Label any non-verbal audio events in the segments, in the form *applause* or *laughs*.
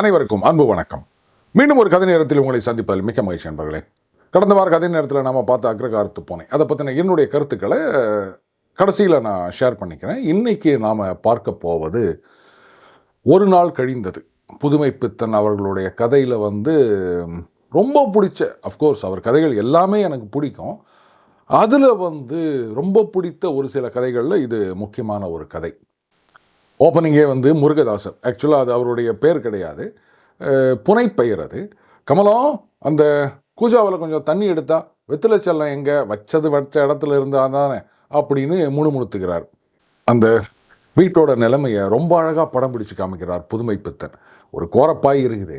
அனைவருக்கும் அன்பு வணக்கம். மீண்டும் ஒரு கதை நேரத்தில் உங்களை சந்திப்பதில் மிக்க மகிழ்ச்சி நண்பர்களே. கடந்த வார கதை நேரத்தில் நாம் பார்த்த அக்ரகாரத்து போனேன் அதை பற்றின என்னுடைய கருத்துக்களை கடைசியில் நான் ஷேர் பண்ணிக்கிறேன். இன்றைக்கி நாம் பார்க்க போவது ஒரு நாள் கழிந்தது. புதுமை பித்தன் அவர்களுடைய கதையில் வந்து ரொம்ப பிடிச்ச அஃப்கோர்ஸ் அவர் கதைகள் எல்லாமே எனக்கு பிடிக்கும். அதில் வந்து ரொம்ப பிடித்த ஒரு சில கதைகளில் இது முக்கியமான ஒரு கதை. ஓப்பனிங்கே வந்து முருகதாசன். ஆக்சுவலாக அது அவருடைய பேர் கிடையாது. புனைப்பெயர் அது. கமலம் அந்த கூஜாவில் கொஞ்சம் தண்ணி எடுத்தா வெத்திலை செல்லம் எங்கே? வச்சது வச்ச இடத்துல இருந்தா தானே? அப்படின்னு முணுமுணுத்துக்கிறார் அந்த வீட்டோட நிலைமையை ரொம்ப அழகாக படம் பிடிச்சு காமிக்கிறார் புதுமை பித்தன். ஒரு கோரப்பாய் இருக்குது.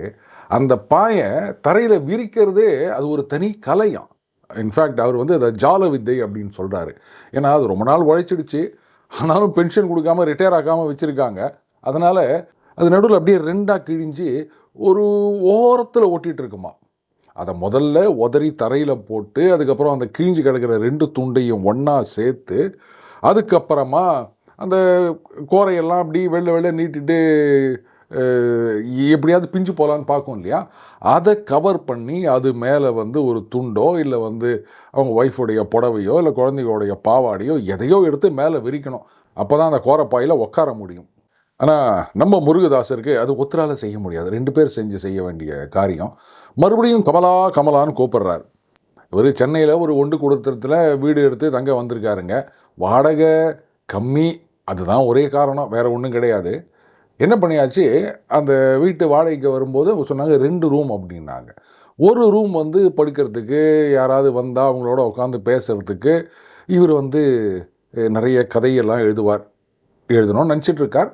அந்த பாயை தரையில் விரிக்கிறதே அது ஒரு தனி கலையாம். இன்ஃபேக்ட் அவர் வந்து அதை ஜால வித்தை அப்படின்னு சொல்கிறாரு ஏன்னா அது ரொம்ப நாள் உழைச்சிடுச்சு. ஆனாலும் பென்ஷன் கொடுக்காம ரிட்டையர் ஆகாமல் வச்சுருக்காங்க. அதனால் அது நடுவில் அப்படியே ரெண்டாக கிழிஞ்சு ஒரு ஓரத்தில் ஒட்டிகிட்டு இருக்குமா. அதை முதல்ல உதறி தரையில் போட்டு அதுக்கப்புறம் அந்த கிழிஞ்சு கிடக்கிற ரெண்டு துண்டையும் ஒன்றா சேர்த்து அதுக்கப்புறமா அந்த கோரையெல்லாம் அப்படி வெள்ளை வெள்ளை நீட்டிட்டு எப்படியாவது பிஞ்சு போகலான்னு பார்க்கும் இல்லையா? அதை கவர் பண்ணி அது மேலே வந்து ஒரு துண்டோ இல்லை வந்து அவங்க ஒய்ஃபுடைய புடவையோ இல்லை குழந்தைகளுடைய பாவாடையோ எதையோ எடுத்து மேலே விரிக்கணும். அப்போ தான் அந்த கோரப்பாயில் உட்கார முடியும். ஆனால் நம்ம முருகதாசருக்கு அது ஒத்தரால் செய்ய முடியாது. ரெண்டு பேர் செஞ்சு செய்ய வேண்டிய காரியம். மறுபடியும் கமலா கமலான்னு கூப்பிடுறார். இவர் சென்னையில் ஒரு ஒன்று கொடுத்துறதுல வீடு எடுத்து தங்க வந்திருக்காருங்க. வாடகை கம்மி. அதுதான் ஒரே காரணம். வேறு ஒன்றும் கிடையாது. என்ன பண்ணியாச்சு? அந்த வீட்டு வாடகைக்கு வரும்போது அவங்க சொன்னாங்க ரெண்டு ரூம் அப்படின்னாங்க. ஒரு ரூம் வந்து படுக்கிறதுக்கு யாராவது வந்தால் அவங்களோட உட்காந்து பேசுறதுக்கு இவர் வந்து நிறைய கதையெல்லாம் எழுதுவார் எழுதணும்னு நினச்சிட்டு இருக்கார்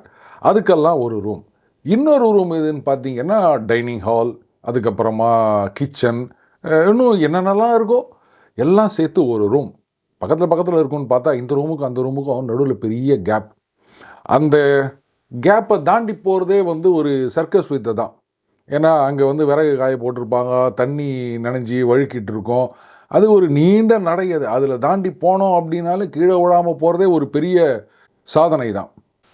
அதுக்கெல்லாம் ஒரு ரூம். இன்னொரு ரூம் எதுன்னு பார்த்தீங்கன்னா டைனிங் ஹால் அதுக்கப்புறமா கிச்சன் இன்னும் என்னென்னலாம் இருக்கோ எல்லாம் சேர்த்து ஒரு ரூம். பக்கத்தில் பக்கத்தில் இருக்கும்னு பார்த்தா இந்த ரூமுக்கும் அந்த ரூமுக்கும் நடுவில் பெரிய கேப் அந்த கேப்பை தாண்டி போகிறதே வந்து ஒரு சர்க்கஸ் வித்தை தான். ஏன்னா அங்கே வந்து விறகு காய போட்டிருப்பாங்க தண்ணி நனைஞ்சி வழுக்கிட்டு இருக்கும். அது ஒரு நீண்ட நடை அது. அதில் தாண்டி போனோம் அப்படின்னாலும் கீழே விழாமல் போகிறதே ஒரு பெரிய சாதனை தான்.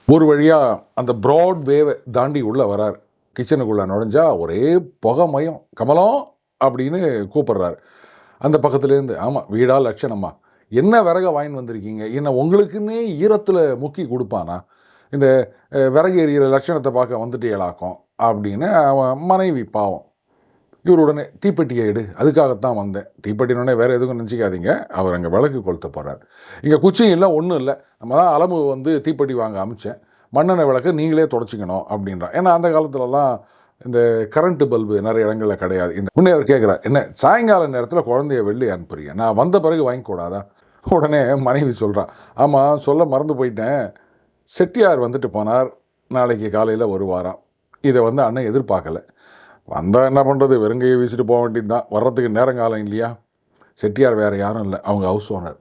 ஒரு வழியாக அந்த ப்ராட் வேவை தாண்டி உள்ளே வரார். கிச்சனுக்குள்ளே நுழைஞ்சா ஒரே புகை மயம். கமலம் அப்படின்னு கூப்பிட்றாரு. அந்த பக்கத்துலேருந்து ஆமாம் வீடா லட்சணமா என்ன விறக வாங்கின்னு வந்திருக்கீங்க? என்ன உங்களுக்குன்னே ஈரத்தில் முக்கி கொடுப்பானா? இந்த விறகு எரியிற லட்சணத்தை பார்க்க வந்துட்டேலாக்கும் அப்படின்னு அவன் மனைவி பாவம். இவர் உடனே தீப்பெட்டியை எடு அதுக்காகத்தான் வந்தேன். தீப்பெட்டினோடனே வேறு எதுவும் நினச்சிக்காதீங்க. அவர் அங்கே விளக்கு கொளுத்த போகிறார் இங்கே குச்சியும் இல்லை ஒன்றும் இல்லை. நம்ம தான் அலம்பு வந்து தீப்பெட்டி வாங்க அமிச்சேன். மண்ணெண்ணெய் விளக்கு நீங்களே தொடச்சிக்கணும் அப்படின்றான். ஏன்னா அந்த காலத்துலலாம் இந்த கரண்ட்டு பல்பு நிறைய இடங்களில் கிடையாது. இந்த முன்னே அவர் கேட்குறார் என்ன சாயங்கால நேரத்தில் குழந்தைய வெளியே அனுப்புறீங்க நான் வந்த பிறகு வாங்கிக்கூடாதா? உடனே மனைவி சொல்கிறான் ஆமாம் சொல்ல மறந்து போயிட்டேன். செட்டியார் வந்துட்டு போனார். நாளைக்கு காலையில் வருவாராம் இதை வந்து அண்ணன் எதிர்பார்க்கல. வந்தால் என்ன பண்ணுறது வெறுங்கையை வீசிட்டு போக வேண்டியது தான் வர்றதுக்கு நேரங்காலம் இல்லையா? செட்டியார் வேறு யாரும் இல்லை. அவங்க ஹவுஸ் ஓனர்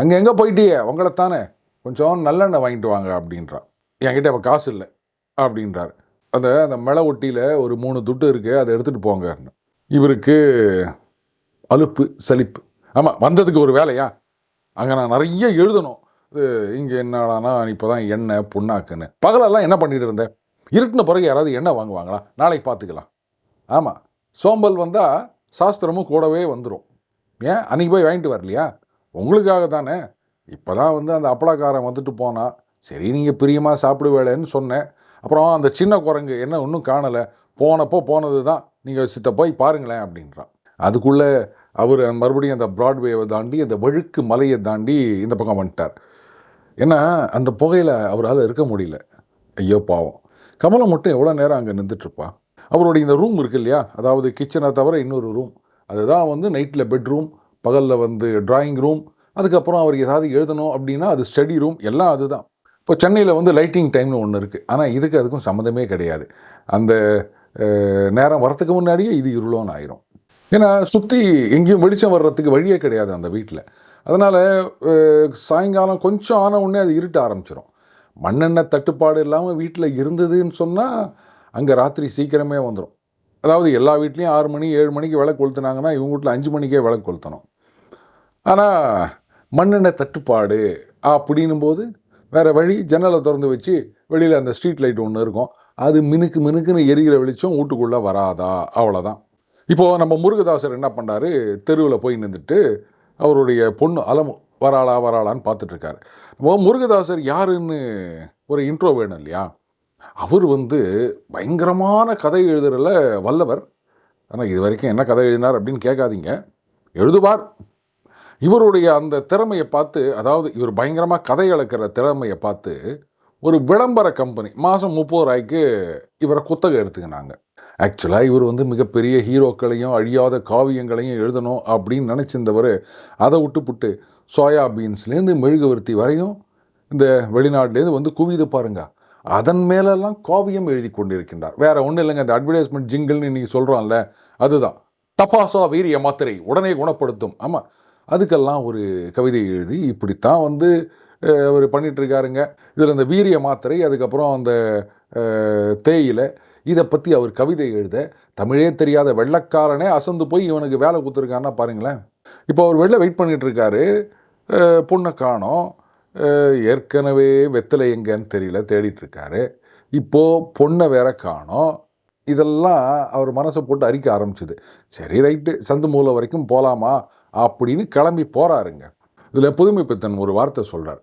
அங்கே எங்கே போயிட்டியே? உங்களை தானே கொஞ்சம் நல்லெண்ணெய் வாங்கிட்டு வாங்க அப்படின்றான். என்கிட்ட இப்போ காசு இல்லை. அப்படின்றார். அந்த அந்த மலை ஒட்டியில் ஒரு மூணு துட்டு இருக்குது அதை எடுத்துகிட்டு போங்க இவருக்கு அலுப்பு சலிப்பு. ஆமாம் வந்ததுக்கு ஒரு வேலையா? அங்கே நான் நிறைய எழுதணும். இங்கே என்னடானா இப்போ தான் எண்ணெய் புண்ணாக்குன்னு. பகலெல்லாம் என்ன பண்ணிட்டு இருந்தேன் இருட்டின பிறகு யாராவது எண்ணெய் வாங்குவாங்களா? நாளைக்கு பார்த்துக்கலாம் ஆமாம் சோம்பல் வந்தால் சாஸ்திரமும் கூடவே வந்துடும் ஏன்? அன்றைக்கி போய் வாங்கிட்டு வரலையா? உங்களுக்காக தானே. இப்போ தான் வந்து அந்த அப்பளக்காரன் வந்துட்டு போனால் சரி நீங்கள் பிரியமாக சாப்பிடுவேலன்னு சொன்னேன். அப்புறம் அந்த சின்ன குரங்கு என்ன ஒன்றும் காணலை. போனப்போ போனது தான் நீங்கள் சித்த போய் பாருங்களேன் அப்படின்றான். அதுக்குள்ளே அவர் மறுபடியும் அந்த ப்ராட்வேவை தாண்டி அந்த வழுக்கு மலையை தாண்டி இந்த பக்கம் வந்துட்டார். ஏன்னா அந்த புகையில் அவரால் இருக்க முடியல. ஐயோ பாவம். கமலம் மட்டும் எவ்வளோ நேரம் அங்கே நின்றுட்டுருப்பா? அவருடைய இந்த ரூம் இருக்கு இல்லையா? அதாவது கிச்சனை தவிர இன்னொரு ரூம் அதுதான் வந்து நைட்டில் பெட்ரூம் பகலில் வந்து டிராயிங் ரூம் அதுக்கப்புறம் அவர் ஏதாவது எழுதணும் அப்படின்னா அது ஸ்டடி ரூம் எல்லாம் அதுதான். இப்போ சென்னையில் வந்து லைட்டிங் டைம்னு ஒன்று இருக்குது ஆனால் இதுக்கு அதுக்கும் சம்மந்தமே கிடையாது. அந்த நேரம் வரத்துக்கு முன்னாடியே இது இருளோன்னு ஆயிரும். ஏன்னா சுற்றி எங்கேயும் வெளிச்சம் வர்றதுக்கு வழியே கிடையாது அந்த வீட்டில் அதனால் சாயங்காலம் கொஞ்சம் ஆன உடனே அது இருட்ட ஆரம்பிச்சிடும் மண்ணெண்ணெய் தட்டுப்பாடு இல்லாமல் வீட்டில் இருந்ததுன்னு சொன்னால் அங்கே ராத்திரி சீக்கிரமே வந்துடும் அதாவது எல்லா வீட்லேயும் ஆறு மணி ஏழு மணிக்கு விளக்கு கொளுத்துனாங்கன்னா இவங்க வீட்டில் அஞ்சு மணிக்கே விளக்கு கொளுத்தணும். ஆனால் மண்ணெண்ணெய் தட்டுப்பாடு அப்படின்னும் போது வேறு வழி ஜன்னலை திறந்து வச்சு வெளியில் அந்த ஸ்ட்ரீட் லைட் ஒன்று இருக்கும். அது மினுக்கு மினுக்குன்னு எரிகிற வெளிச்சம் வீட்டுக்குள்ளே வராதா? அவ்வளோதான் இப்போது நம்ம முருகதாசர் என்ன பண்ணாரு தெருவில் போய் நின்றுட்டு அவருடைய பொண்ணு அலம் வராளா வராளான்னு பார்த்துட்ருக்காரு. முருகதாசர் யாருன்னு ஒரு இன்ட்ரோ வேணும் இல்லையா? அவர் வந்து பயங்கரமான கதை எழுதுறதுல வல்லவர். ஆனால் இது வரைக்கும் என்ன கதை எழுதினார் அப்படின்னு கேட்காதீங்க. எழுதுவார். இவருடைய அந்த திறமையை பார்த்து அதாவது இவர் பயங்கரமாக கதை அளக்கிற திறமையை பார்த்து ஒரு விளம்பர கம்பெனி மாதம் முப்பது ரூபாய்க்கு இவரை குத்தகை எடுத்துக்கினாங்க. ஆக்சுவலாக இவர் வந்து மிகப்பெரிய ஹீரோக்களையும் அழியாத காவியங்களையும் எழுதணும் அப்படின்னு நினச்சிருந்தவர் அதை விட்டுப்புட்டு சோயா பீன்ஸ்லேருந்து மெழுகுவர்த்தி வரையும் இந்த வெளிநாட்டிலேருந்து வந்து குவிது பாருங்க. அதன் மேலெல்லாம் காவியம் எழுதி கொண்டிருக்கின்றார். வேற ஒன்றும் இல்லைங்க இந்த அட்வர்டைஸ்மெண்ட் ஜிங்கிள்னு இன்றைக்கி சொல்கிறோம்ல அதுதான். தபாசா வீரிய மாத்திரை உடனே குணப்படுத்தும். ஆமாம் அதுக்கெல்லாம் ஒரு கவிதை எழுதி இப்படித்தான் வந்து அவர் பண்ணிகிட்ருக்காருங்க இதில் இந்த வீரிய மாத்திரை அதுக்கப்புறம் அந்த தேயிலை இதை பற்றி அவர் கவிதை எழுத தமிழே தெரியாத வெள்ளக்காரனே அசந்து போய் இவனுக்கு வேலை கொடுத்துருக்கான்னா பாருங்களேன். இப்போ அவர் வெளில வெயிட் பண்ணிகிட்ருக்காரு பொண்ணை காணோம். ஏற்கனவே வெத்தலை எங்கேன்னு தெரியல தேடிட்டுருக்காரு இப்போது இப்போ பொண்ணை வேற காணோம். இதெல்லாம் அவர் மனசை போட்டு அரிக்க ஆரம்பிச்சுது. சரி ரைட்டு சந்து மூலை வரைக்கும் போகலாமா அப்படின்னு கிளம்பி போகிறாருங்க இதில் புதுமைப்பித்தன் ஒரு வார்த்தை சொல்கிறார்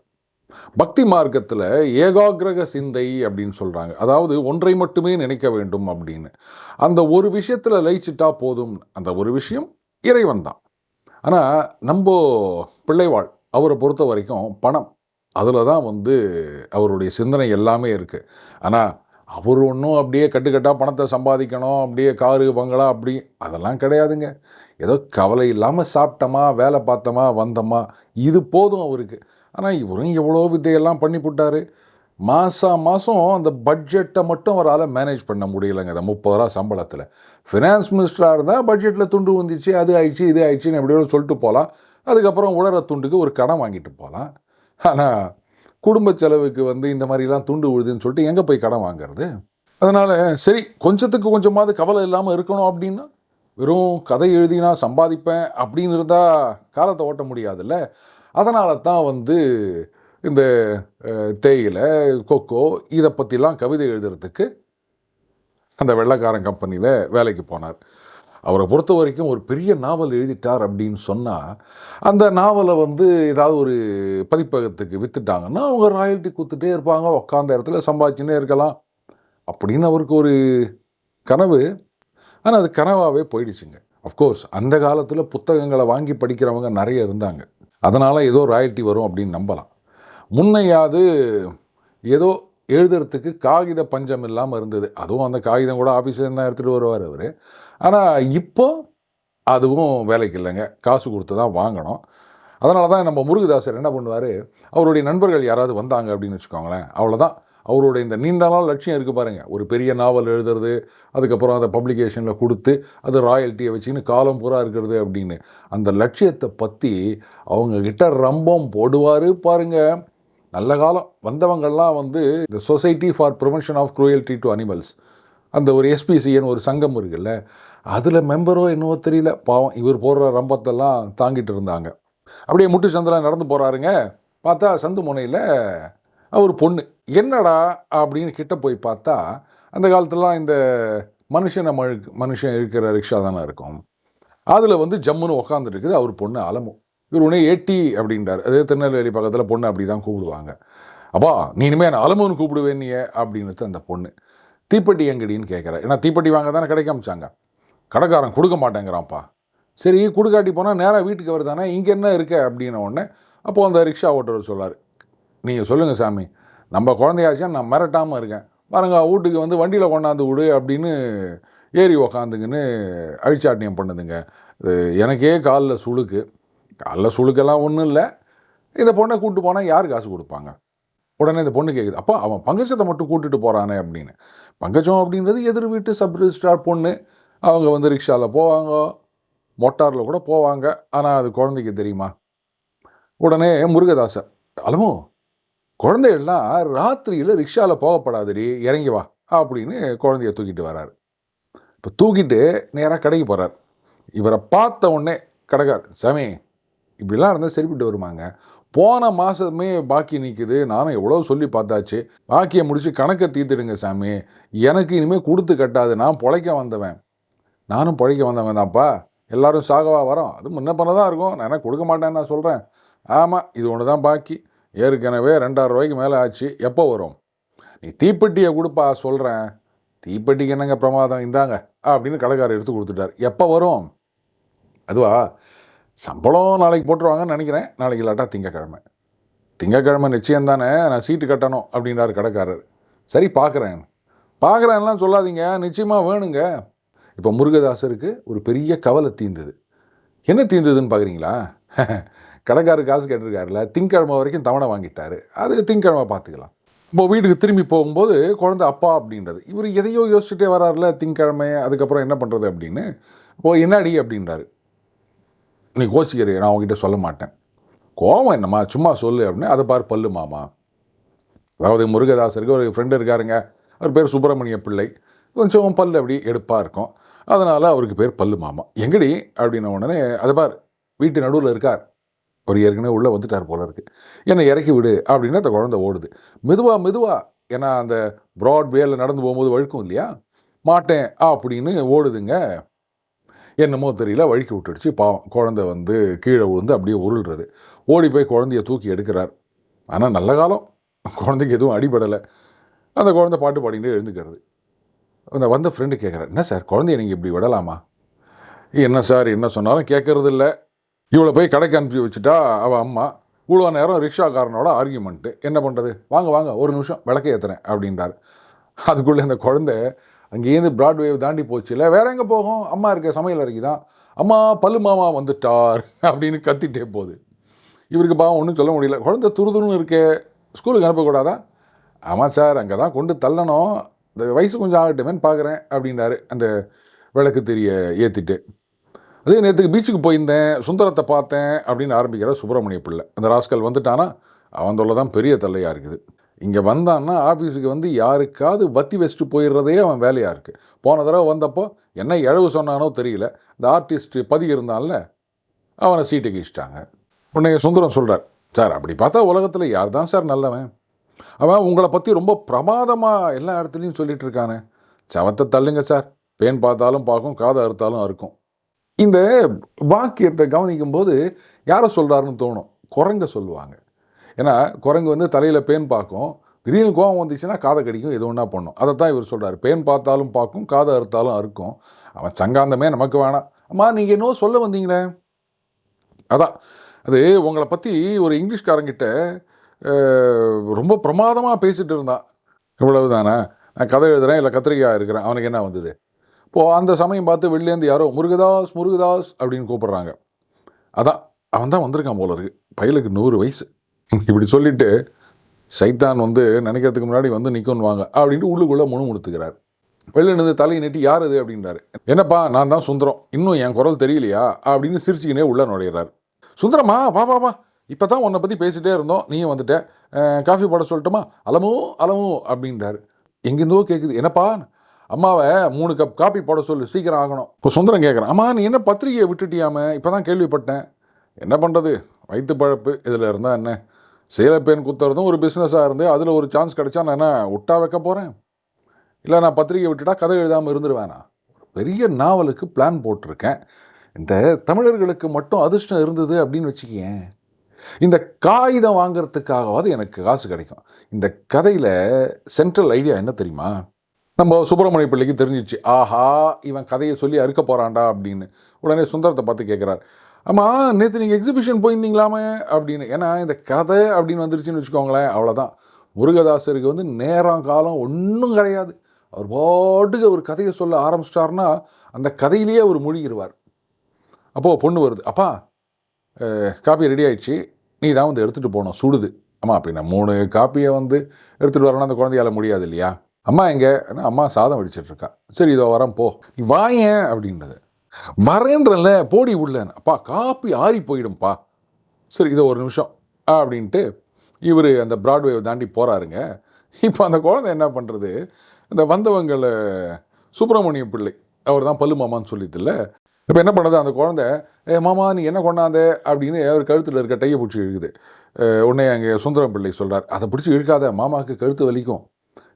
பக்தி மார்க்கத்தில் ஏகாகிரக சிந்தை அப்படின்னு சொல்கிறாங்க அதாவது ஒன்றை மட்டுமே நினைக்க வேண்டும் அப்படின்னு. அந்த ஒரு விஷயத்தில் லயிச்சிட்டா போதும். அந்த ஒரு விஷயம் இறைவன் தான். ஆனால் நம்ம பிள்ளைவாள் அவரை பொறுத்த வரைக்கும் பணம். அதில் தான் வந்து அவருடைய சிந்தனை எல்லாமே இருக்குது ஆனால் அவர் ஒன்றும் அப்படியே கட்டுக்கட்டாக பணத்தை சம்பாதிக்கணும் அப்படியே காரு பங்களா அப்படி அதெல்லாம் கிடையாதுங்க. ஏதோ கவலை இல்லாமல் சாப்பிட்டோமா வேலை பார்த்தோமா வந்தோமா இது போதும் அவருக்கு. ஆனால் இவரும் எவ்வளோ வித்தையெல்லாம் பண்ணி போட்டாரு? மாதம் மாதம் அந்த பட்ஜெட்டை மட்டும் அவரால் மேனேஜ் பண்ண முடியலைங்க அந்த முப்பது ரூபா சம்பளத்தில். ஃபினான்ஸ் மினிஸ்டராக இருந்தால் பட்ஜெட்டில் துண்டு வந்துச்சு அது ஆயிடுச்சு இது ஆயிடுச்சுன்னு எப்படியோ சொல்லிட்டு போகலாம் அதுக்கப்புறம் உலர துண்டுக்கு ஒரு கடன் வாங்கிட்டு போகலாம் ஆனால் குடும்ப செலவுக்கு வந்து இந்த மாதிரிலாம் துண்டு விழுதுன்னு சொல்லிட்டு எங்கே போய் கடன் வாங்குறது? அதனால் சரி கொஞ்சத்துக்கு கொஞ்சமாவது கவலை இல்லாமல் இருக்கணும் அப்படின்னா வெறும் கதை எழுதினா சம்பாதிப்பேன் அப்படின்னு இருந்தால் காலத்தை ஓட்ட முடியாதுல்ல? அதனால தான் வந்து இந்த தேயிலை கொக்கோ இதை பற்றிலாம் கவிதை எழுதுறதுக்கு அந்த வெள்ளைக்காரன் கம்பெனியில் வேலைக்கு போனார். அவரை பொறுத்த வரைக்கும் ஒரு பெரிய நாவல் எழுதிட்டார் அப்படின்னு சொன்னால் அந்த நாவலை வந்து ஏதாவது ஒரு பதிப்பகத்துக்கு விற்றுட்டாங்கன்னா அவங்க ராயல்ட்டி கொடுத்துட்டே இருப்பாங்க உட்காந்த இடத்துல சம்பாதிச்சுனே இருக்கலாம் அப்படின்னு அவருக்கு ஒரு கனவு. ஆனால் அது கனவாகவே போயிடுச்சுங்க. அஃப்கோர்ஸ் அந்த காலத்தில் புத்தகங்களை வாங்கி படிக்கிறவங்க நிறைய இருந்தாங்க. அதனால் ஏதோ ராயல்ட்டி வரும் அப்படின்னு நம்பலாம். முன்னையாவது ஏதோ எழுதுறதுக்கு காகித பஞ்சம் இல்லாமல் இருந்தது. அதுவும் அந்த காகிதம் கூட ஆஃபீஸில் தான் எடுத்துகிட்டு வருவார் அவர். ஆனால் இப்போ அதுவும் வேலைக்கு இல்லைங்க. காசு கொடுத்து தான் வாங்கணும். அதனால தான் நம்ம முருகதாசர் என்ன பண்ணுவார்? அவருடைய நண்பர்கள் யாராவது வந்தாங்க அப்படின்னு வச்சுக்கோங்களேன். அவ்வளோதான் அவருடைய இந்த நீண்ட நாள் லட்சியம் இருக்குது பாருங்கள் ஒரு பெரிய நாவல் எழுதுறது அதுக்கப்புறம் அதை பப்ளிகேஷனில் கொடுத்து அது ராயல்ட்டியை வச்சுன்னு காலம் பூரா இருக்கிறது அப்படின்னு. அந்த லட்சியத்தை பற்றி அவங்கக்கிட்ட ரம்பம் போடுவார் பாருங்க. நல்ல காலம். வந்தவங்கள்லாம் வந்து இந்த society for prevention of cruelty to animals அந்த ஒரு எஸ்பிசின்னு ஒரு சங்கம் இருக்குல்ல அதில் மெம்பரோ என்னவோ தெரியல. பாவம் இவர் போடுற ரம்பத்தெல்லாம் தாங்கிட்டு இருந்தாங்க. அப்படியே முட்டு சந்தில் நடந்து போகிறாருங்க பார்த்தா சந்து முனையில் அவர் பொண்ணு. என்னடா அப்படின்னு கிட்ட போய் பார்த்தா அந்த காலத்துலலாம் இந்த மனுஷனை மழு மனுஷன் இருக்கிற ரிக்ஷா தானே இருக்கும். அதில் வந்து ஜம்முன்னு உக்காந்துருக்குது அவர் பொண்ணு அலமு. இவர் உடனே ஏட்டி அப்படின்றார். அதே திருநெல்வேலி பக்கத்தில் பொண்ணு அப்படி தான் கூப்பிடுவாங்க. அப்பா நீ இனிமேல் நான் அலமுன்னு கூப்பிடுவேன் நீ அப்படின்னு அந்த பொண்ணு தீப்பெட்டி எங்கடின்னு கேட்குறேன் ஏன்னா தீப்பெட்டி வாங்க தானே கிடைக்காமிச்சாங்க கடைக்காரன் கொடுக்க மாட்டேங்கிறான்ப்பா. சரி கொடுக்காட்டி போனால் நேராக வீட்டுக்கு வருதானே? இங்கே என்ன இருக்க? அப்படின்ன உடனே அப்போது அந்த ரிக்ஷா ஓட்டுறவர் சொல்லார் நீங்கள் சொல்லுங்கள் சாமி. நம்ம குழந்தையாச்சும் நான் மிரட்டாமல் இருக்கேன். பாருங்க வீட்டுக்கு வந்து வண்டியில் கொண்டாந்து விடு அப்படின்னு ஏறி உக்காந்துங்கன்னு அழிச்சாட்டியம் பண்ணுதுங்க. இது எனக்கே காலில் சுளுக்கு. காலில் சுழுக்கெல்லாம் ஒன்றும் இல்லை. இந்த பொண்ணை கூப்பிட்டு போனால் யார் காசு கொடுப்பாங்க? உடனே இந்த பொண்ணு கேட்குது அப்பா அவன் பங்கச்சத்தை மட்டும் கூட்டுட்டு போகிறானே அப்படின்னு. பங்கச்சம் அப்படின்றது எதிர் வீட்டு சப் ரிஜிஸ்ட்ரார் பொண்ணு. அவங்க வந்து ரிக்ஷாவில் போவாங்க. மோட்டாரில் கூட போவாங்க. ஆனால் அது குழந்தைக்கு தெரியுமா? உடனே முருகதாசர் அலமோ குழந்தைகள்லாம் ராத்திரியில் ரிக்ஷாவில் போகப்படாதடி இறங்கி வா அப்படின்னு குழந்தைய தூக்கிட்டு வராரு. இப்போ தூக்கிட்டு நேராக கடைக்கு போகிறார் இவரை பார்த்த உடனே கடைக்கார் சாமி இப்படிலாம் இருந்தால் சரிப்பட்டு வருமாங்க. போன மாதமே பாக்கி நிற்குது நானும் எவ்வளோ சொல்லி பார்த்தாச்சு. பாக்கியை முடித்து கணக்கை தீர்த்துடுங்க சாமி. எனக்கு இனிமேல் கொடுத்து கட்டாது. நான் பொழைக்க வந்தவன். நானும் பொழைக்க வந்தவன் தான்ப்பா. எல்லாரும் சாகவா வரோம். அது முன்ன பண்ண தான் இருக்கும். நான் என்ன கொடுக்க மாட்டேன்னு நான் சொல்கிறேன் ஆமாம் இது ஒன்று தான் பாக்கி. ஏற்கனவே ரெண்டாயிரம் ரூபாய்க்கு மேலே ஆச்சு. எப்போ வரும்? நீ தீப்பெட்டியை கொடுப்பா சொல்கிறேன் தீப்பெட்டிக்கு என்னங்க பிரமாதம்? இந்தாங்க அப்படின்னு கடைக்காரர் எடுத்து கொடுத்துட்டார். எப்போ வரும்? அதுவா? சம்பளம் நாளைக்கு போட்டுருவாங்கன்னு நினைக்கிறேன். நாளைக்கு இல்லாட்டா திங்கக்கிழமை. திங்கக்கிழமை நிச்சயம் தானே நான் சீட்டு கட்டணும் அப்படின்றாரு கடைக்காரர். சரி பார்க்குறேன். பார்க்குறேன்லாம் சொல்லாதீங்க நிச்சயமாக வேணுங்க. இப்போ முருகதாசருக்கு ஒரு பெரிய கவலை தீர்ந்தது. என்ன தீர்ந்ததுன்னு பார்க்குறீங்களா? *laughs* கடைக்காரர் காசு கேட்டிருக்காருல திங்கக்கிழமை வரைக்கும் தவணை வாங்கிட்டார். அது திங்கக்கிழமை பார்த்துக்கலாம். இப்போ வீட்டுக்கு திரும்பி போகும்போது குழந்தை அப்பா அப்படின்றது. இவர் எதையோ யோசிச்சுட்டே வராருல திங்கக்கிழமை அதுக்கப்புறம் என்ன பண்ணுறது அப்படின்னு. இப்போது என்னடி அப்படின்றாரு. நீ கோச்சிக்கிறீ நான் உங்ககிட்ட சொல்ல மாட்டேன். கோவம் என்னம்மா? சும்மா சொல்லு அப்படின்னு. அதை பார் பல்லு மாமா. அதாவது முருகதாசருக்கு ஒரு ஃப்ரெண்டு இருக்காருங்க. அவர் பேர் சுப்பிரமணிய பிள்ளை. கொஞ்சம் பல் அப்படி எடுப்பாக இருக்கும். அதனால் அவருக்கு பேர் பல்லு மாமா. எங்கடி? அப்படின்ன உடனே அதை பார் வீட்டு நடுவில் இருக்கார். ஒரு ஏற்கனவே உள்ளே வந்துட்டார் போல இருக்குது என்னை இறக்கி விடு அப்படின்னா அந்த குழந்தை ஓடுது. மெதுவாக மெதுவாக ஏன்னா அந்த ப்ராட்வேல நடந்து போகும்போது வழுக்கும் இல்லையா? மாட்டேன் அப்படின்னு ஓடுதுங்க. என்னமோ தெரியல வழுக்கி விட்டுடுச்சு. பாவம் குழந்தை வந்து கீழே விழுந்து அப்படியே உருள்றது. ஓடி போய் குழந்தைய தூக்கி எடுக்கிறார். ஆனால் நல்ல காலம். குழந்தைக்கு எதுவும் அடிபடலை. அந்த குழந்தை பாட்டு பாடிக்கிட்டே எழுந்துக்கிறது. அந்த வந்த ஃப்ரெண்டு கேட்குறாரு என்ன சார் குழந்தைய நீங்கள் இப்படி விடலாமா? என்ன சார் என்ன சொன்னாலும் கேட்கறது இல்லை இவளை போய் கடைக்கு அனுப்பி வச்சுட்டா அவள் அம்மா. இவ்வளோ நேரம் ரிக்ஷாக்காரனோட ஆர்கியூமெண்ட்டு என்ன பண்ணுறது வாங்க வாங்க ஒரு நிமிஷம் விளக்கை ஏற்றுறேன் அப்படின்றார். அதுக்குள்ளே அந்த குழந்தை அங்கேருந்து பிராட்வே தாண்டி போச்சு இல்லை வேற எங்கே போகும்? அம்மா இருக்க சமையல் அறைக்கு தான் அம்மா பல்லு மாமா வந்துட்டார் அப்படின்னு கத்திட்டே போகுது. இவருக்கு பாவம் ஒன்றும் சொல்ல முடியல. குழந்தை துருதுன்னு இருக்கே. ஸ்கூலுக்கு அனுப்பக்கூடாதா? ஆமாம் சார் அங்கே தான் கொண்டு தள்ளணும். இந்த வயசு கொஞ்சம் ஆகட்டுமேன்னு பார்க்குறேன் அப்படின்னாரு அந்த விளக்கு தெரிய ஏற்றிட்டு அதே நேற்றுக்கு பீச்சுக்கு போயிருந்தேன் சுந்தரத்தை பார்த்தேன் அப்படின்னு ஆரம்பிக்கிற சுப்பிரமணிய பிள்ளை. அந்த ராஸ்கல் வந்துட்டானா? அவன் தொல்லை தான் பெரிய தொல்லையாக இருக்குது. இங்கே வந்தான்னா ஆஃபீஸுக்கு வந்து யாருக்காவது வத்தி வச்சுட்டு போயிடுறதே அவன் வேலையாக இருக்குது போன தடவை வந்தப்போ என்ன இழவு சொன்னானோ தெரியல. இந்த ஆர்டிஸ்ட் பதி இருந்தான்ல அவனை சீட்டுக்கு வச்சுட்டாங்க உடனே சுந்தரம் சொல்கிறார் சார் அப்படி பார்த்தா உலகத்தில் யார் தான் சார் நல்லவன்? அவன் உங்களை பற்றி ரொம்ப பிரமாதமாக எல்லா இடத்துலையும் சொல்லிகிட்டு இருக்கானே. சவத்தை தள்ளுங்க சார். பேன் பார்த்தாலும் பார்க்கும் காதை அறுத்தாலும் அறுக்கும். இந்த வாக்கியத்தை கவனிக்கும் போது யாரை சொல்கிறாருன்னு தோணும்? குரங்க சொல்லுவாங்க. ஏன்னா குரங்கு வந்து தலையில் பேன் பார்க்கும் திடீர்னு கோவம் வந்துச்சுன்னா காதை கடிக்கும் எது ஒன்றா பண்ணும். அதை தான் இவர் சொல்கிறார் பேன் பார்த்தாலும் பார்க்கும் காதை அறுத்தாலும் அறுக்கும். அவன் சங்காந்தமே நமக்கு வேணாம். அம்மா நீங்கள் என்னவோ சொல்ல வந்தீங்களே. அதான். அது உங்களை பற்றி ஒரு இங்கிலீஷ்காரங்கிட்ட ரொம்ப பிரமாதமாக பேசிகிட்டு இருந்தான். இவ்வளவு தானே நான் கதை எழுதுகிறேன் இல்லை கத்திரிக்காய் இருக்கிறேன் அவனுக்கு என்ன வந்தது? இப்போது அந்த சமயம் பார்த்து வெளிலேருந்து யாரோ முருகதாஸ் முருகதாஸ் அப்படின்னு கூப்பிட்றாங்க. அதான் அவன் தான் வந்திருக்கான் போல இருக்கு. பையலுக்கு நூறு வயசு. இப்படி சொல்லிட்டு சைத்தான் வந்து நினைக்கிறதுக்கு முன்னாடி வந்து நிற்கணுவாங்க அப்படின்ட்டு உள்ளுக்குள்ளே முணுமுணுத்துக்கிறார். வெளில நின்று தலையை நீட்டி யார் அது அப்படின்றாரு. என்னப்பா நான் தான் சுந்தரம். இன்னும் என் குரல் தெரியலையா? அப்படின்னு சிரிச்சுக்கினே உள்ளே நுழையிறார். சுந்தரமா வா வா வா. இப்போ தான் உன்னை பற்றி பேசிகிட்டே இருந்தோம். நீயும் வந்துட்ட. காஃபி போட சொல்லட்டுமா? அலமோ அலமோ அப்படின்றாரு. எங்கேருந்தோ கேட்குது என்னப்பா அம்மாவை மூணு கப் காப்பி போட சொல்லு சீக்கிரம் ஆகணும். இப்போ சுந்தரம் கேட்குறேன் அம்மா நீ என்ன பத்திரிகையை விட்டுட்டியாம? இப்போ தான் கேள்விப்பட்டேன். என்ன பண்ணுறது வயிற்று பழப்பு. இதில் இருந்தால் என்ன? சேலப்பேன் குத்துறதும் ஒரு பிஸ்னஸாக இருந்து அதில் ஒரு சான்ஸ் கிடைச்சா நான் என்ன விட்டா வைக்க போகிறேன் இல்லை நான் பத்திரிகை விட்டுட்டா கதை எழுதாமல் இருந்துருவேனா? பெரிய நாவலுக்கு பிளான் போட்டிருக்கேன். இந்த தமிழர்களுக்கு மட்டும் அதிர்ஷ்டம் இருந்தது அப்படின்னு வச்சுக்கேன் இந்த காகிதம் வாங்குறதுக்காகவாவது எனக்கு காசு கிடைக்கும். இந்த கதையில் சென்ட்ரல் ஐடியா என்ன தெரியுமா? நம்ம சுப்பிரமணிய பிள்ளைக்கு தெரிஞ்சிச்சு. ஆஹா இவன் கதையை சொல்லி அறுக்க போகிறான்டா அப்படின்னு. உடனே சுந்தரத்தை பார்த்து கேட்குறாரு ஆமாம் நேற்று நீங்கள் எக்ஸிபிஷன் போயிருந்தீங்களாமே அப்படின்னு. ஏன்னா இந்த கதை அப்படின்னு வந்துருச்சுன்னு வச்சுக்கோங்களேன் அவ்வளோதான் முருகதாசருக்கு வந்து நேரம் காலம் ஒன்றும் கிடையாது. அவர் பாட்டுக்கு ஒரு கதையை சொல்ல ஆரம்பிச்சிட்டார்னா அந்த கதையிலேயே அவர் மூழ்கிடுவார் அப்போது பொண்ணு வருது. அப்பா காப்பி ரெடி ஆயிடுச்சு. நீ தான் வந்து எடுத்துகிட்டு போகணும். சுடுது. அம்மா அப்படின்னா மூணு காப்பியை வந்து எடுத்துகிட்டு வரணும் அந்த குழந்தையால் முடியாது இல்லையா? அம்மா எங்கே? அம்மா சாதம் வடிச்சிட்டு இருக்கா சரி இதோ வரேன் போ. நீ வாயேன் அப்படின்றது வரேன்றல போடி உள்ளேன் அப்பா காப்பி ஆறி போயிடும்ப்பா சரி இதோ ஒரு நிமிஷம் அப்படின்ட்டு இவர் அந்த ப்ராட்வேவை தாண்டி போகிறாருங்க இப்போ அந்த குழந்தை என்ன பண்ணுறது இந்த வந்தவங்களை சுப்பிரமணிய பிள்ளை அவர் தான் பல்லு மாமான்னு சொல்லிட்டுல இப்போ என்ன பண்ணுறது அந்த குழந்தை ஏ மாமா நீ என்ன கொண்டாந்த? அப்படின்னு அவர் கழுத்தில் இருக்க டையை பிடிச்சி இழுக்குது. அஹ் உடனே அங்கே சுந்தரம் பிள்ளை சொல்கிறார் அதை பிடிச்சி இழுக்காத மாமாவுக்கு கழுத்து வலிக்கும்.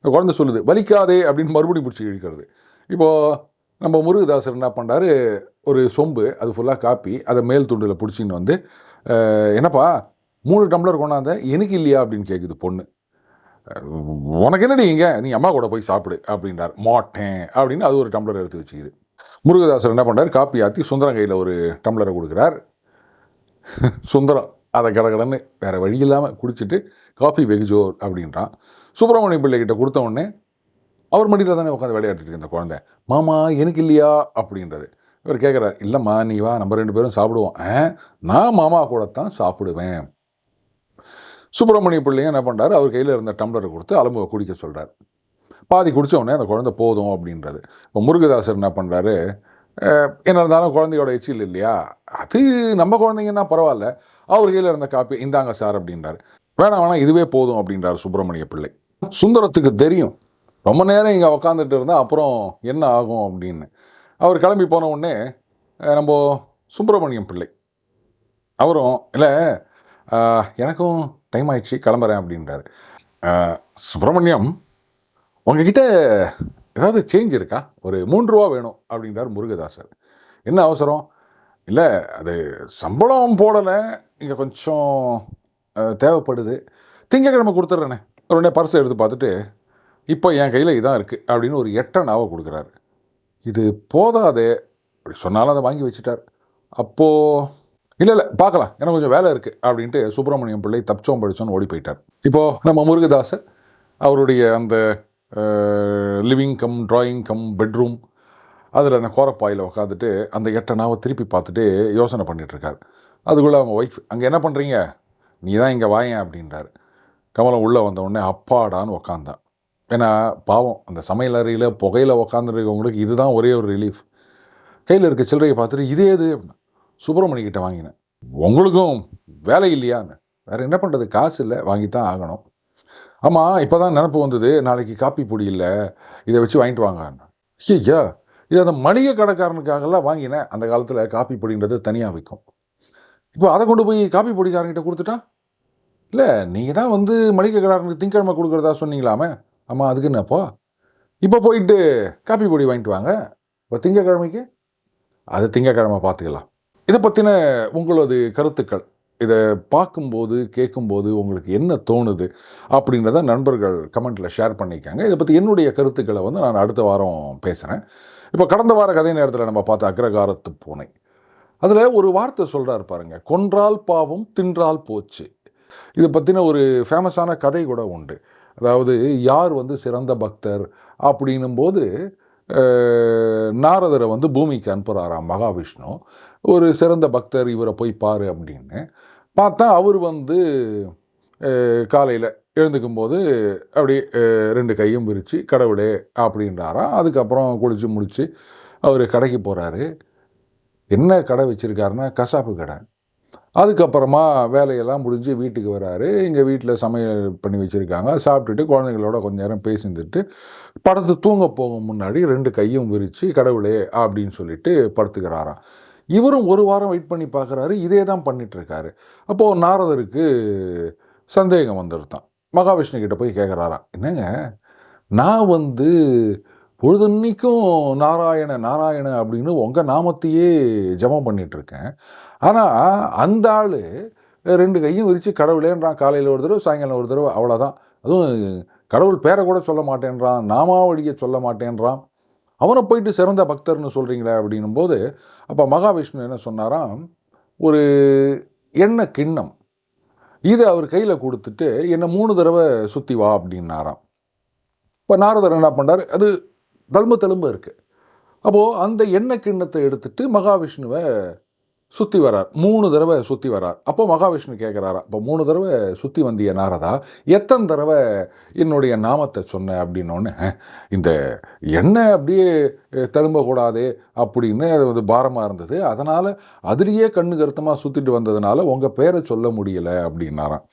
இந்த குழந்தை சொல்லுது வலிக்காதே அப்படின்னு மறுபடியும் பிடிச்சி இழுக்கிறது. இப்போது நம்ம முருகதாசர் என்ன பண்ணுறாரு ஒரு சொம்பு அது ஃபுல்லாக காப்பி அதை மேல் துண்டில் பிடிச்சின்னு வந்து என்னப்பா மூணு டம்ளர் கொண்டாந்த எனக்கு இல்லையா? அப்படின்னு கேட்குது பொண்ணு. உனக்கு என்னடி இங்கே? நீ அம்மா கூட போய் சாப்பிடு அப்படின்றார். மாட்டேன் அப்படின்னு அது ஒரு டம்ளர் எடுத்து வச்சுக்குது. முருகதாசர் என்ன பண்ணுறாரு காப்பி ஆற்றி சுந்தரம் கையில் ஒரு டம்ளரை கொடுக்குறார். சுந்தரம் அதை கடகடன்னு வேறு வழி இல்லாமல் குடிச்சிட்டு காஃபி வெகுஜோர் அப்படின்றான். சுப்பிரமணிய பிள்ளைகிட்ட கொடுத்த உடனே அவர் மடியில் தானே உட்காந்து விளையாடிட்டு இருக்கு இந்த குழந்தை. மாமா எனக்கு இல்லையா? அப்படின்றது. இவர் கேட்குறாரு இல்லைம்மா நீ வா நம்ம ரெண்டு பேரும் சாப்பிடுவோம். ஆ நான் மாமா கூட தான் சாப்பிடுவேன். சுப்பிரமணிய பிள்ளையும் என்ன பண்ணுறாரு அவர் கையில் இருந்த டம்ளரை கொடுத்து அலம்புவை குடிக்க சொல்கிறார் பாதி குடித்த உடனே அந்த குழந்தை போதும் அப்படின்றது. இப்போ முருகதாசர் என்ன பண்ணுறாரு என்ன இருந்தாலும் குழந்தையோட எச்சில் இல்லையா? அது நம்ம குழந்தைங்கன்னா பரவாயில்ல. அவர் கையில் இருந்த காப்பி இந்தாங்க சார் அப்படின்றாரு. வேணாம் வேணாம் இதுவே போதும் அப்படின்றாரு சுப்பிரமணிய பிள்ளை. சுந்தரத்துக்கு தெரியும். ரொம்ப நேரம் இங்கே உக்காந்துட்டு இருந்தால் அப்புறம் என்ன ஆகும் அப்படின்னு. அவர் கிளம்பி போன உடனே நம்ம சுப்பிரமணியம் பிள்ளை. அவரும் இல்லை எனக்கும் டைம் ஆயிடுச்சு கிளம்புறேன் அப்படின்றாரு. சுப்பிரமணியம் உங்ககிட்ட ஏதாவது சேஞ்ச் இருக்கா? ஒரு மூன்று ரூபா வேணும் அப்படின்றார் முருகதாசர். என்ன அவசரம்? இல்லை அது சம்பளம் போடலை. இங்கே கொஞ்சம் தேவைப்படுது. திங்கக்கிழமை கொடுத்துட்றேனே. உடனே பர்ஸ் எடுத்து பார்த்துட்டு இப்போ என் கையில் இதான் இருக்குது அப்படின்னு ஒரு எட்டை நாவை கொடுக்குறாரு. இது போதாதே அப்படி சொன்னாலும் அதை வாங்கி வச்சுட்டார். அப்போது இல்லை இல்லை பார்க்கலாம். எனக்கு கொஞ்சம் வேலை இருக்குது அப்படின்ட்டு சுப்பிரமணியம் பிள்ளை தப்பிச்சோம் படித்தோன்னு ஓடி போயிட்டார். இப்போது நம்ம முருகதாசர் அவருடைய அந்த living cum drawing cum bedroom அதில் அந்த கோரப்பாயில் உட்காந்துட்டு அந்த எட்ட நாவை திருப்பி பார்த்துட்டு யோசனை பண்ணிகிட்ருக்கார் அதுக்குள்ளே அவங்க ஒய்ஃப் அங்கே என்ன பண்ணுறீங்க நீ தான் இங்கே வாயேன் அப்படின்றாரு. கமலம் உள்ளே வந்தவுடனே அப்பாடான்னு உக்காந்தான். ஏன்னா பாவம் அந்த சமையல் அறையில் புகையில் உக்காந்துருக்கவங்களுக்கு இதுதான் ஒரே ஒரு ரிலீஃப் கையில் இருக்க சில்லறையை பார்த்துட்டு இதே இது அப்படின்னா சுப்பிரமணி வாங்கினேன். உங்களுக்கும் வேலை இல்லையான்னு. வேறு என்ன பண்ணுறது காசு இல்லை வாங்கித்தான் ஆகணும். ஆமாம் இப்போ தான் நினப்பு வந்தது நாளைக்கு காப்பி பொடி இல்லை இதை வச்சு வாங்கிட்டு வாங்க ஐயா இது அந்த மளிகை கடைக்காரனுக்காகலாம் வாங்கினேன். அந்த காலத்தில் காப்பி பொடின்றது தனியாக விற்கும் இப்போ அதை கொண்டு போய் காப்பி பொடிக்காரங்கிட்ட கொடுத்துட்டா? இல்லை நீங்கள் தான் வந்து மளிகை கடைக்காரனுக்கு திங்கக்கிழமை கொடுக்குறதா சொன்னீங்களாமே. ஆமாம் அதுக்கு என்னப்போ? இப்போ போயிட்டு காப்பி பொடி வாங்கிட்டு வாங்க. இப்போ திங்கக்கிழமைக்கு அது திங்கக்கிழமை பார்த்துக்கலாம். இதை பற்றின உங்களது கருத்துக்கள். இதை பார்க்கும்போது கேட்கும்போது உங்களுக்கு என்ன தோணுது அப்படின்றத நண்பர்கள் கமெண்ட்டில் ஷேர் பண்ணியிருக்காங்க இதை பற்றி என்னுடைய கருத்துக்களை வந்து நான் அடுத்த வாரம் பேசுகிறேன் இப்போ கடந்த வார கதை நேரத்தில் நம்ம பார்த்த அக்ரகாரத்து பூனை. அதில் ஒரு வார்த்தை சொல்கிறார் பாருங்க கொன்றால் பாவம் தின்றால் போச்சு. இதை பற்றின ஒரு ஃபேமஸான கதை கூட உண்டு. அதாவது யார் வந்து சிறந்த பக்தர் அப்படின்னும் போது நாரதரை வந்து பூமிக்கு அனுப்புகிறாராம் மகாவிஷ்ணு. ஒரு சிறந்த பக்தர் இவரை போய் பாரு அப்படின்னு. பார்த்தா அவர் வந்து காலையில் எழுந்துக்கும் போது அப்படி ரெண்டு கையும் விரித்து கடவுளே அப்படின்றாராம். அதுக்கப்புறம் குளித்து முடித்து அவர் கடைக்கு போகிறாரு என்ன கடை வச்சுருக்காருன்னா கசாப்பு கடை. அதுக்கப்புறமா வேலையெல்லாம் முடிஞ்சு வீட்டுக்கு வராரு. இங்கே வீட்டில் சமையல் பண்ணி வச்சுருக்காங்க. சாப்பிட்டுட்டு குழந்தைங்களோட கொஞ்ச நேரம் பேசிந்துட்டு படத்து தூங்க போகும் முன்னாடி ரெண்டு கையும் விரித்து கடவுளே அப்படின்னு சொல்லிட்டு படுத்துக்கிறாராம். இவரும் ஒரு வாரம் வெயிட் பண்ணி பார்க்குறாரு இதே தான் பண்ணிகிட்ருக்காரு அப்போது நாரதருக்கு சந்தேகம் வந்துருத்தான் மகாவிஷ்ணு கிட்ட போய் கேட்குறாராம் என்னங்க நான் வந்து பொழுதுன்னைக்கும் நாராயண நாராயண அப்படின்னு உங்கள் நாமத்தையே ஜபம் பண்ணிகிட்ருக்கேன் ஆனால் அந்த ஆள் ரெண்டு கையும் விரித்து கடவுளேன்றான் காலையில் ஒரு தடவை சாயங்காலம் ஒரு தடவை அவ்வளோதான் அதுவும் கடவுள் பேரை கூட சொல்ல மாட்டேன்றான் நாமாவழியை சொல்ல மாட்டேன்றான். அவனை போயிட்டு சிறந்த பக்தர்னு சொல்கிறீங்களே அப்படின்னும் போது அப்போ மகாவிஷ்ணு என்ன சொன்னாராம்? ஒரு எண்ணெய் கிண்ணம். இதை அவர் கையில் கொடுத்துட்டு என்னை மூணு தடவை சுற்றி வா அப்படின்னாராம். இப்போ நாரதர் என்ன பண்ணார்? அது தழும்பு தெலும்பு இருக்குது அப்போது அந்த எண்ணெய் கிண்ணத்தை எடுத்துட்டு மகாவிஷ்ணுவை சுற்றி வரார். மூணு தடவை சுற்றி வரார். அப்போ மகாவிஷ்ணு கேட்குறாரா இப்போ மூணு தடவை சுற்றி வந்திய நாரதா? எத்தனை தடவை என்னுடைய நாமத்தை சொன்ன? அப்படின்னோடனே இந்த எண்ணெய் அப்படியே திரும்பக்கூடாது அப்படின்னு அது வந்து பாரமாக இருந்தது. அதனால் அதிலேயே கண்ணு கருத்தமாக சுற்றிட்டு வந்ததுனால உங்கள் பேரை சொல்ல முடியலை அப்படின்னாராம்.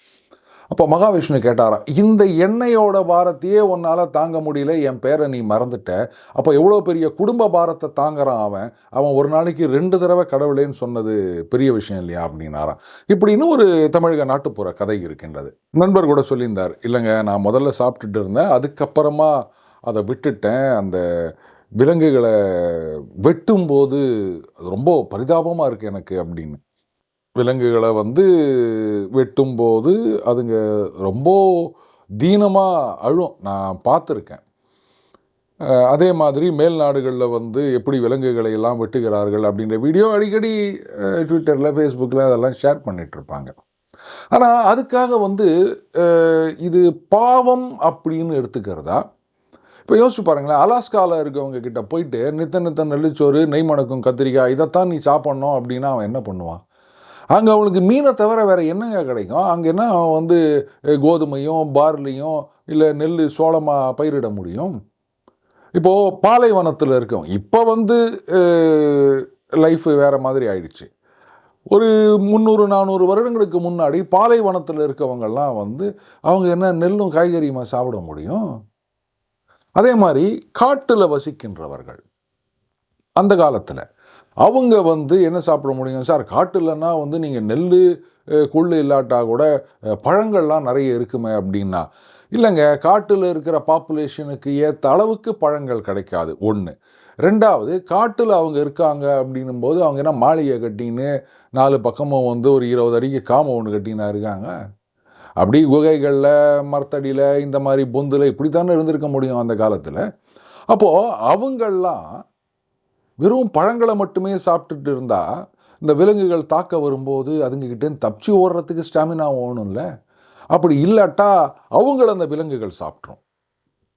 அப்போ மகாவிஷ்ணு கேட்டாராம் இந்த எண்ணெயோட பாரத்தையே உன்னால் தாங்க முடியல என் பேரை நீ மறந்துட்ட. அப்போ எவ்வளோ பெரிய குடும்ப பாரத்தை தாங்குறான் அவன்? அவன் ஒரு நாளைக்கு ரெண்டு தடவை கடவுளேன்னு சொன்னது பெரிய விஷயம் இல்லையா? அப்படின்னாராம் இப்படின்னு ஒரு தமிழக நாட்டுப்புற கதை இருக்கின்றது. நண்பர் கூட சொல்லியிருந்தார் இல்லைங்க நான் முதல்ல சாப்பிட்டுட்டு இருந்தேன். அதுக்கப்புறமா அதை விட்டுட்டேன். அந்த விலங்குகளை வெட்டும்போது அது ரொம்ப பரிதாபமாக இருக்குது எனக்கு அப்படின்னு. விலங்குகளை வந்து வெட்டும்போது அதுங்க ரொம்ப தீனமாக அழும். நான் பார்த்துருக்கேன். அதே மாதிரி மேல் நாடுகளில் வந்து எப்படி விலங்குகளை எல்லாம் வெட்டுகிறார்கள் அப்படின்ற வீடியோ அடிக்கடி ட்விட்டரில் ஃபேஸ்புக்கில் அதெல்லாம் ஷேர் பண்ணிகிட்ருப்பாங்க ஆனால் அதுக்காக வந்து இது பாவம் அப்படின்னு எடுத்துக்கிறதா? இப்போ யோசிச்சு பாருங்களேன் அலாஸ்காவில் இருக்கவங்க கிட்ட போயிட்டு நித்த நித்த நெல்லிச்சோறு நெய் மணக்கும் கத்திரிக்காய் இதைத்தான் நீ சாப்பிட்ணும் அப்படின்னா அவன் என்ன பண்ணுவான்? அங்கே அவனுக்கு மீனை தவிர வேறு என்னங்க கிடைக்கும்? அங்கே என்ன அவன் வந்து கோதுமையும் பார்லியும் இல்லை நெல் சோளமாக பயிரிட முடியும்? இப்போது பாலைவனத்தில் இருக்கோம் இப்போ வந்து லைஃப் வேறு மாதிரி ஆயிடுச்சு. ஒரு முந்நூறு நானூறு வருடங்களுக்கு முன்னாடி பாலைவனத்தில் இருக்கவங்கெல்லாம் வந்து அவங்க என்ன நெல்லும் காய்கறியுமா சாப்பிட முடியும்? அதே மாதிரி காட்டில் வசிக்கின்றவர்கள் அந்த காலத்தில். அவங்க வந்து என்ன சாப்பிட முடியும் சார் காட்டுலன்னா வந்து நீங்கள் நெல் கொள்ளு இல்லாட்டா கூட பழங்கள்லாம் நிறைய இருக்குமே அப்படின்னா. இல்லைங்க காட்டில் இருக்கிற பாப்புலேஷனுக்கு ஏற்ற அளவுக்கு பழங்கள் கிடைக்காது. ஒன்று ரெண்டாவது காட்டில் அவங்க இருக்காங்க அப்படின்னும் போது அவங்க என்ன மாளிகை கட்டின்னு நாலு பக்கமும் வந்து ஒரு இருபது அடிக்கு காம ஒன்று கட்டினா இருக்காங்க? அப்படி குகைகளில் மரத்தடியில் இந்த மாதிரி பொந்தில் இப்படி தானே இருந்திருக்க முடியும் அந்த காலத்தில். அப்போது அவங்கள்லாம் வெறும் பழங்களை மட்டுமே சாப்பிட்டுட்டு இருந்தா இந்த விலங்குகள் தாக்க வரும்போது அதுங்ககிட்டேருந்து தப்பிச்சு ஓடுறதுக்கு ஸ்டாமினா ஓணும்ல அப்படி இல்லாட்டா அவங்கள அந்த விலங்குகள் சாப்பிட்ரும்.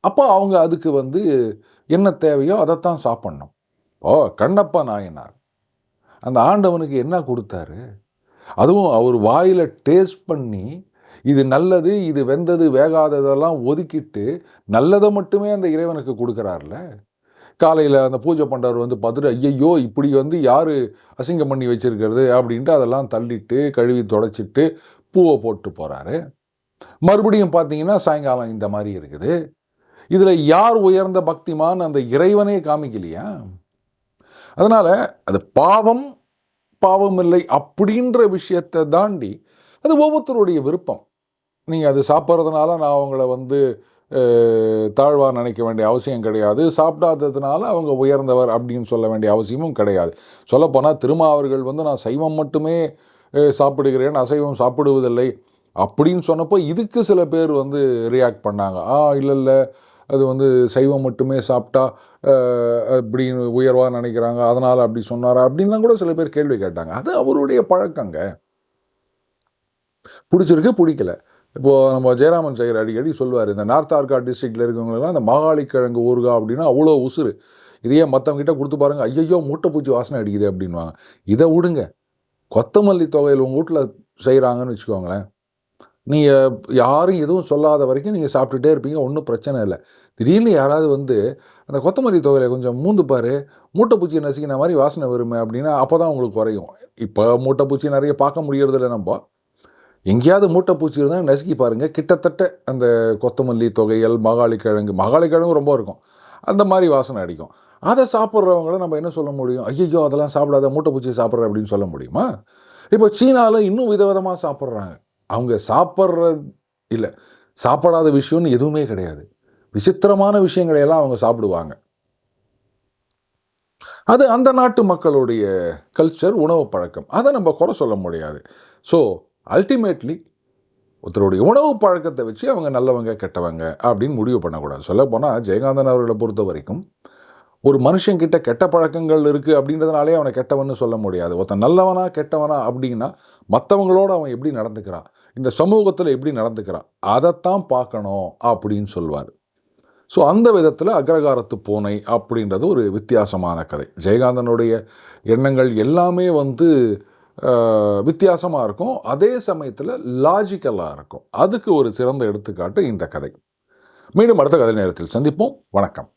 அப்போ அவங்க அதுக்கு வந்து என்ன தேவையோ அதைத்தான் சாப்பிட்ணும். ஓ கண்ணப்பா நாயனார். அந்த ஆண்டவனுக்கு என்ன கொடுத்தாரு? அதுவும் அவர் வாயில் டேஸ்ட் பண்ணி இது நல்லது இது வெந்தது வேகாததெல்லாம் ஒதுக்கிட்டு நல்லதை மட்டுமே அந்த இறைவனுக்கு கொடுக்குறாருல. காலையில் அந்த பூஜை பண்ணுறவர் வந்து பார்த்துட்டு ஐயையோ இப்படி வந்து யார் அசிங்கம் பண்ணி வச்சிருக்கிறது? அப்படின்ட்டு அதெல்லாம் தள்ளிட்டு கழுவி தொடச்சிட்டு பூவை போட்டு போகிறாரு மறுபடியும் பார்த்தீங்கன்னா சாயங்காலம் இந்த மாதிரி இருக்குது. இதில் யார் உயர்ந்த பக்திமான் அந்த இறைவனே காமிக்கலையா? அதனால் அது பாவம் பாவம் இல்லை அப்படின்ற விஷயத்தை தாண்டி அது ஒவ்வொருத்தருடைய விருப்பம். நீங்கள் அது சாப்பிட்றதுனால நான் அவங்கள வந்து தாழ்வாக நினைக்க வேண்டிய அவசியம் கிடையாது. சாப்பிடாததுனால அவங்க உயர்ந்தவர் அப்படின்னு சொல்ல வேண்டிய அவசியமும் கிடையாது. சொல்லப்போனால் திருமாவர்கள் வந்து நான் சைவம் மட்டுமே சாப்பிடுகிறேன் அசைவம் சாப்பிடுவதில்லை அப்படின்னு சொன்னப்போ இதுக்கு சில பேர் வந்து ரியாக்ட் பண்ணாங்க. ஆ இல்லை இல்லை அது வந்து சைவம் மட்டுமே சாப்பிட்டா அப்படின்னு உயர்வாக நினைக்கிறாங்க அதனால் அப்படி சொன்னாரா அப்படின்லாம் கூட சில பேர் கேள்வி கேட்டாங்க. அது அவருடைய பழக்கங்க. பிடிச்சிருக்கு பிடிக்கல. இப்போது நம்ம ஜெயராமன் சேகர் அடிக்கடி சொல்லுவார் இந்த நார்த் ஆர்காட் டிஸ்ட்ரிக்டில் இருக்கவங்களெல்லாம் இந்த மாகாளி கிழங்கு ஊறுகாய் அப்படின்னா அவ்வளோ உசுறு. இதையே மற்றவங்கிட்ட கொடுத்து பாருங்க ஐயையோ மூட்டைப்பூச்சி வாசனை அடிக்குது அப்படின்வாங்க இதை விடுங்க. கொத்தமல்லி தொகையில் உங்கள் வீட்டில் செய்கிறாங்கன்னு வச்சுக்கோங்களேன். நீங்கள் யாரும் எதுவும் சொல்லாத வரைக்கும் நீங்கள் சாப்பிட்டுட்டே இருப்பீங்க ஒன்றும் பிரச்சனை இல்லை. திடீர்னு யாராவது வந்து அந்த கொத்தமல்லி தொகையில கொஞ்சம் மூந்து பாரு மூட்டைப்பூச்சி நசுக்கின மாதிரி வாசனை வருமே அப்படின்னா அப்போ தான் உங்களுக்கு குறையும். இப்போ மூட்டைப்பூச்சி நிறைய பார்க்க முடியறதில்ல நம்ம. எங்கேயாவது மூட்டை பூச்சி இருந்தால் நசுக்கி பாருங்கள் கிட்டத்தட்ட அந்த கொத்தமல்லி தொகையல் மகாளி கிழங்கு மகாளி கிழங்கு ரொம்ப இருக்கும். அந்த மாதிரி வாசனை அடிக்கும். அதை சாப்பிட்றவங்கள நம்ம என்ன சொல்ல முடியும்? ஐயோ அதெல்லாம் சாப்பிடாத மூட்டை பூச்சி சாப்பிட்ற அப்படின்னு சொல்ல முடியுமா? இப்போ சீனாவில் இன்னும் விதவிதமாக சாப்பிட்றாங்க. அவங்க சாப்பிட்ற இல்லை சாப்பிடாத விஷயம்னு எதுவுமே கிடையாது. விசித்திரமான விஷயங்களை எல்லாம் அவங்க சாப்பிடுவாங்க. அது அந்த நாட்டு மக்களுடைய கல்ச்சர் உணவு பழக்கம். அதை நம்ம குறை சொல்ல முடியாது. ஸோ அல்டிமேட்லி ஒருத்தருடைய உணவு பழக்கத்தை வச்சு அவங்க நல்லவங்க கெட்டவங்க அப்படின்னு முடிவு பண்ணக்கூடாது. சொல்லப் போனால் ஜெயகாந்தன் அவர்களை பொறுத்த வரைக்கும் ஒரு மனுஷங்கிட்ட கெட்ட பழக்கங்கள் இருக்குது அப்படின்றதுனாலே அவனை கெட்டவன்னு சொல்ல முடியாது. ஒருத்தன் நல்லவனா கெட்டவனா அப்படின்னா மற்றவங்களோட அவன் எப்படி நடந்துக்கிறான்? இந்த சமூகத்தில் எப்படி நடந்துக்கிறான்? அதைத்தான் பார்க்கணும் அப்படின்னு சொல்வார். ஸோ அந்த விதத்தில் அக்ரகாரத்து பூனை அப்படின்றது ஒரு வித்தியாசமான கதை. ஜெயகாந்தனுடைய எண்ணங்கள் எல்லாமே வந்து வித்தியாசமாக இருக்கும். அதே சமயத்தில் லாஜிக்கலாக இருக்கும். அதுக்கு ஒரு சிறந்த எடுத்துக்காட்டு இந்த கதை. மீண்டும் அடுத்த கதை நேரத்தில் சந்திப்போம். வணக்கம்.